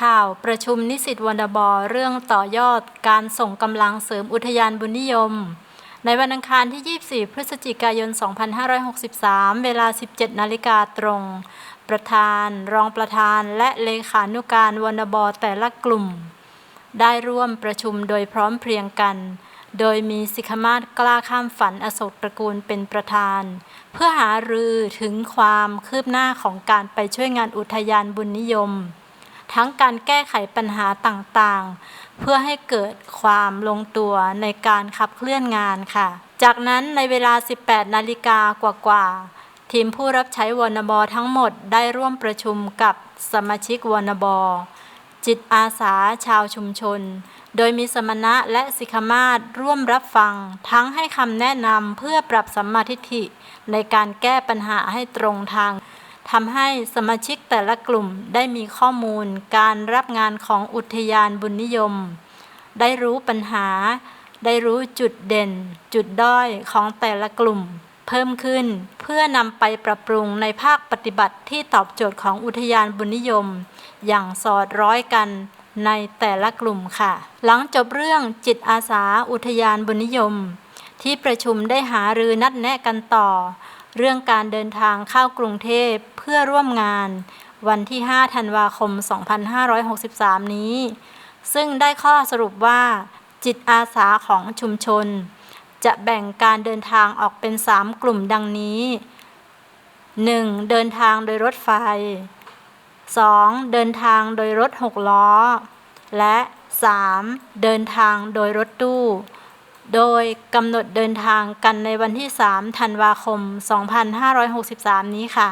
ข่าวประชุมนิสิตวนบเรื่องต่อยอดการส่งกำลังเสริมอุทยานบุญนิยม ในวันอังคารที่ 24 พฤศจิกายน 2563 เวลา 17 นาฬิกาตรง ประธาน รองประธาน และเลขานุการวนบแต่ละกลุ่ม ได้ร่วมประชุมโดยพร้อมเพรียงกัน โดยมีสิขมาศกล้าข้ามฝันอโศกตระกูลเป็นประธาน เพื่อหารือถึงความคืบหน้าของการไปช่วยงานอุทยานบุญนิยม ทั้งการแก้ไขปัญหาต่างๆ เพื่อให้เกิดความลงตัวในการขับเคลื่อนงานค่ะ จากนั้นในเวลา 18 นาฬิกากว่าๆ ทีมผู้รับใช้วนบทั้งหมดได้ร่วมประชุมกับสมาชิกวนบจิตอาสาชาวชุมชน โดยมีสมณะและสิกขมาศร่วมรับฟัง ทั้งให้คำแนะนำเพื่อปรับสัมมาทิฏฐิในการแก้ปัญหาให้ตรงทาง ทำให้สมาชิกแต่ละกลุ่มได้มีข้อมูลการรับงานของอุทยานบุญนิยม ได้รู้ปัญหา ได้รู้จุดเด่น จุดด้อยของแต่ละกลุ่ม เพิ่มขึ้นเพื่อนำไปปรับปรุงในภาคปฏิบัติที่ตอบโจทย์ของอุทยานบุญนิยม อย่างสอดร้อยกันในแต่ละกลุ่มค่ะ หลังจบเรื่องจิตอาสาอุทยานบุญนิยม ที่ประชุมได้หารือนัดแนะกันต่อ เรื่องการเดินทางเข้ากรุงเทพเพื่อร่วมงาน วันที่ 5 ธันวาคม 2563 นี้ ซึ่งได้ข้อสรุปว่า จิตอาสาของชุมชน จะแบ่งการเดินทางออกเป็น 3 กลุ่มดังนี้ 1. เดินทางโดยรถไฟ 2. เดินทางโดยรถ 6 ล้อ และ 3. เดินทางโดยรถตู้ โดยกำหนดเดินทางกันในวันที่ 3 ธันวาคม 2563 นี้ค่ะ